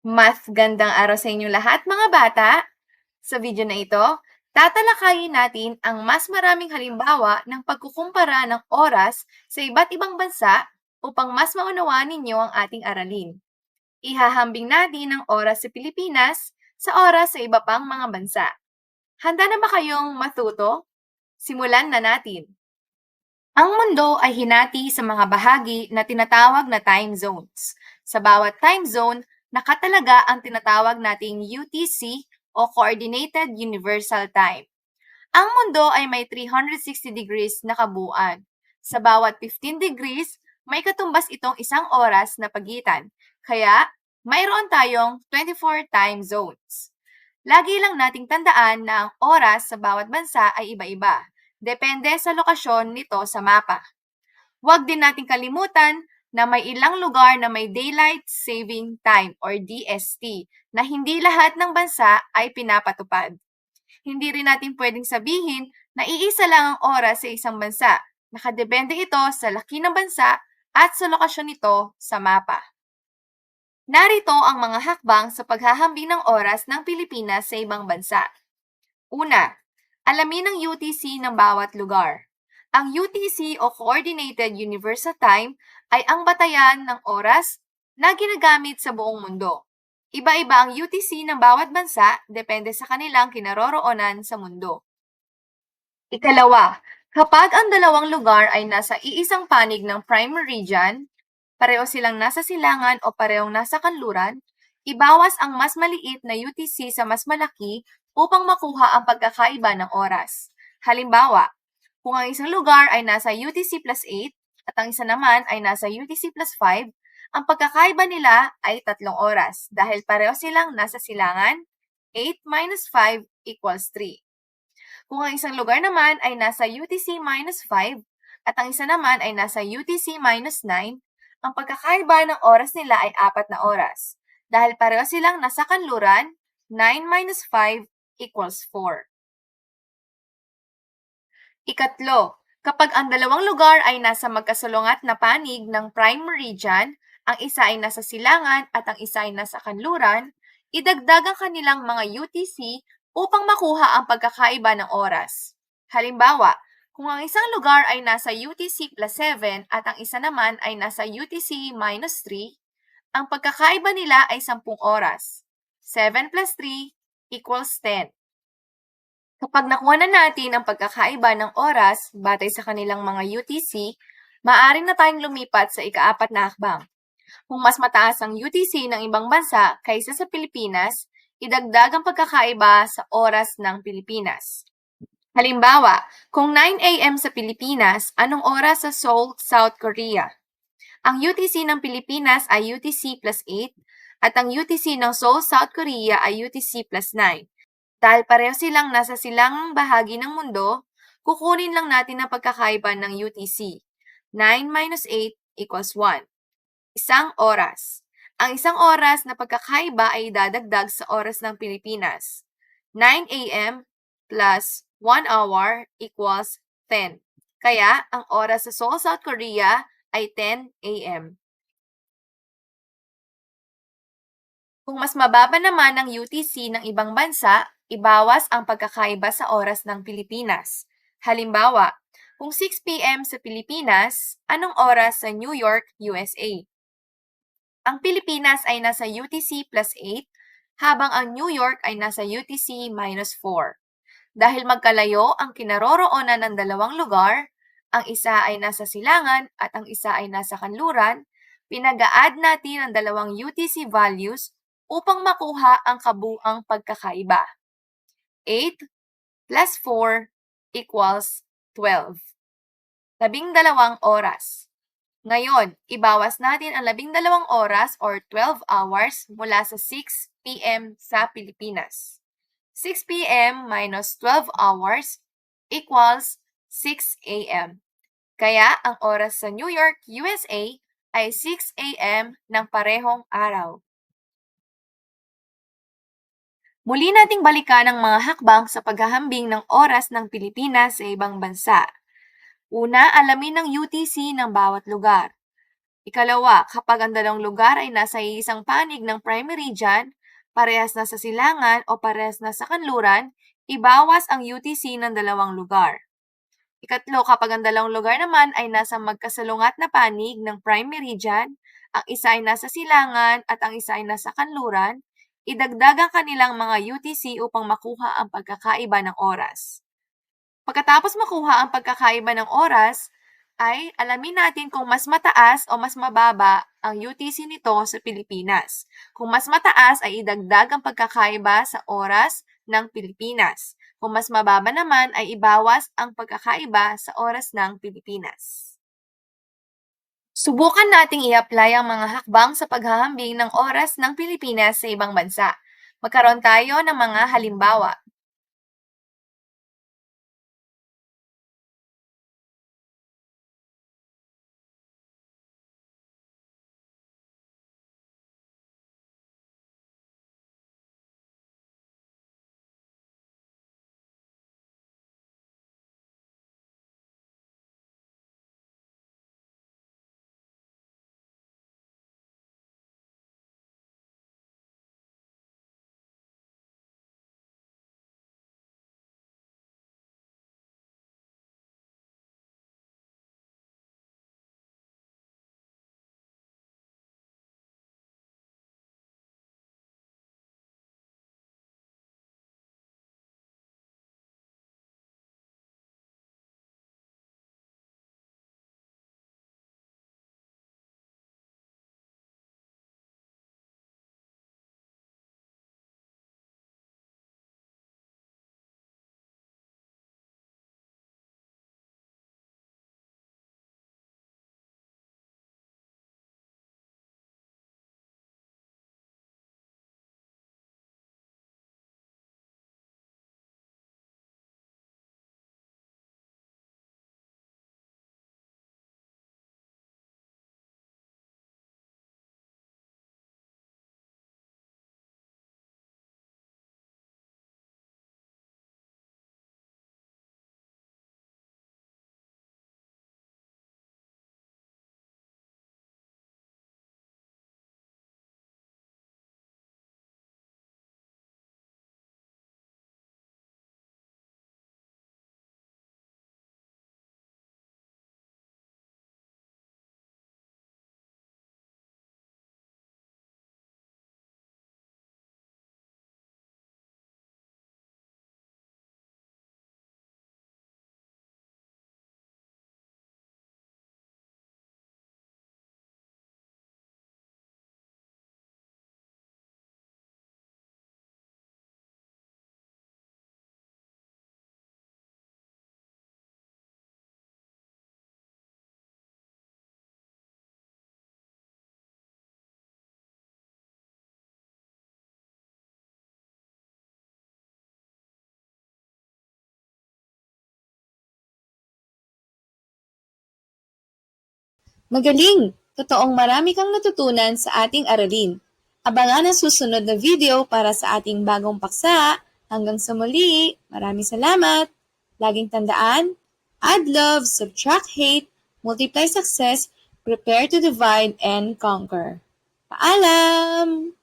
Mas gandang araw sa inyong lahat mga bata! Sa video na ito, tatalakayin natin ang mas maraming halimbawa ng pagkukumpara ng oras sa iba't ibang bansa upang mas maunawaan ninyo ang ating aralin. Ihahambing natin ang oras sa Pilipinas sa oras sa iba pang mga bansa. Handa na ba kayong matuto? Simulan na natin. Ang mundo ay hinati sa mga bahagi na tinatawag na time zones. Sa bawat time zone, nakatalaga ang tinatawag nating UTC o Coordinated Universal Time. Ang mundo ay may 360 degrees na kabuuan. Sa bawat 15 degrees, may katumbas itong isang oras na pagitan. Kaya, mayroon tayong 24 time zones. Lagi lang nating tandaan na ang oras sa bawat bansa ay iba-iba. Depende sa lokasyon nito sa mapa. Huwag din nating kalimutan na may ilang lugar na may Daylight Saving Time or DST na hindi lahat ng bansa ay pinapatupad. Hindi rin natin pwedeng sabihin na iisa lang ang oras sa isang bansa. Nakadepende ito sa laki ng bansa at sa lokasyon nito sa mapa. Narito ang mga hakbang sa paghahambing ng oras ng Pilipinas sa ibang bansa. Una, alamin ang UTC ng bawat lugar. Ang UTC o Coordinated Universal Time ay ang batayan ng oras na ginagamit sa buong mundo. Iba-iba ang UTC ng bawat bansa depende sa kanilang kinaroroonan sa mundo. Ikalawa, kapag ang dalawang lugar ay nasa iisang panig ng prime meridian, pareho silang nasa silangan o parehong nasa kanluran, ibawas ang mas maliit na UTC sa mas malaki upang makuha ang pagkakaiba ng oras. Halimbawa, kung ang isang lugar ay nasa UTC plus 8 at ang isa naman ay nasa UTC plus 5, ang pagkakaiba nila ay tatlong oras dahil pareho silang nasa silangan, 8 minus 5 equals 3. Kung ang isang lugar naman ay nasa UTC minus 5 at ang isa naman ay nasa UTC minus 9, ang pagkakaiba ng oras nila ay apat na oras. Dahil pareho silang nasa kanluran, 9 minus 5 equals 4. Ikatlo, kapag ang dalawang lugar ay nasa magkasulungat na panig ng prime meridian, ang isa ay nasa silangan at ang isa ay nasa kanluran, idagdag ang kanilang mga UTC upang makuha ang pagkakaiba ng oras. Halimbawa, kung ang isang lugar ay nasa UTC plus 7 at ang isa naman ay nasa UTC minus 3, ang pagkakaiba nila ay 10 oras. 7 plus 3 equals 10. Kapag nakuha na natin ang pagkakaiba ng oras batay sa kanilang mga UTC, maaari na tayong lumipat sa ikaapat na hakbang. Kung mas mataas ang UTC ng ibang bansa kaysa sa Pilipinas, idagdag ang pagkakaiba sa oras ng Pilipinas. Halimbawa, kung 9 a.m. sa Pilipinas, anong oras sa Seoul, South Korea? Ang UTC ng Pilipinas ay UTC plus 8 at ang UTC ng Seoul, South Korea ay UTC plus 9. Dahil pareho silang nasa silangang bahagi ng mundo, kukunin lang natin ang pagkakaiba ng UTC. 9 minus 8 equals 1. Isang oras. Ang isang oras na pagkakaiba ay dadagdag sa oras ng Pilipinas. 9 a.m. plus 1 hour equals 10. Kaya, ang oras sa Seoul, South Korea ay 10 a.m. Kung mas mababa naman ang UTC ng ibang bansa, ibawas ang pagkakaiba sa oras ng Pilipinas. Halimbawa, kung 6 p.m. sa Pilipinas, anong oras sa New York, USA? Ang Pilipinas ay nasa UTC plus 8, habang ang New York ay nasa UTC minus 4. Dahil magkalayo ang kinaroroonan ng dalawang lugar, ang isa ay nasa silangan at ang isa ay nasa kanluran, pinag-a-add natin ang dalawang UTC values upang makuha ang kabuang pagkakaiba. 8 plus 4 equals 12. Labing dalawang oras. Ngayon, ibawas natin ang labing dalawang oras or 12 hours mula sa 6 p.m. sa Pilipinas. 6 p.m. minus 12 hours equals 6 a.m. Kaya ang oras sa New York, USA ay 6 a.m. ng parehong araw. Muli nating balikan ang mga hakbang sa paghahambing ng oras ng Pilipinas sa ibang bansa. Una, alamin ang UTC ng bawat lugar. Ikalawa, kapag ang dalawang lugar ay nasa isang panig ng prime meridian, parehas na sa silangan o parehas na sa kanluran, ibawas ang UTC ng dalawang lugar. Ikatlo, kapag ang dalawang lugar naman ay nasa magkasalungat na panig ng prime meridian, ang isa ay nasa silangan at ang isa ay nasa kanluran, idagdag ang kanilang mga UTC upang makuha ang pagkakaiba ng oras. Pagkatapos makuha ang pagkakaiba ng oras, ay alamin natin kung mas mataas o mas mababa ang UTC nito sa Pilipinas. Kung mas mataas ay idagdag ang pagkakaiba sa oras ng Pilipinas. Kung mas mababa naman ay ibawas ang pagkakaiba sa oras ng Pilipinas. Subukan nating i-apply ang mga hakbang sa paghahambing ng oras ng Pilipinas sa ibang bansa. Magkaroon tayo ng mga halimbawa. Magaling! Totoong marami kang natutunan sa ating aralin. Abangan ang susunod na video para sa ating bagong paksa. Hanggang sa muli, maraming salamat! Laging tandaan, add love, subtract hate, multiply success, prepare to divide and conquer. Paalam!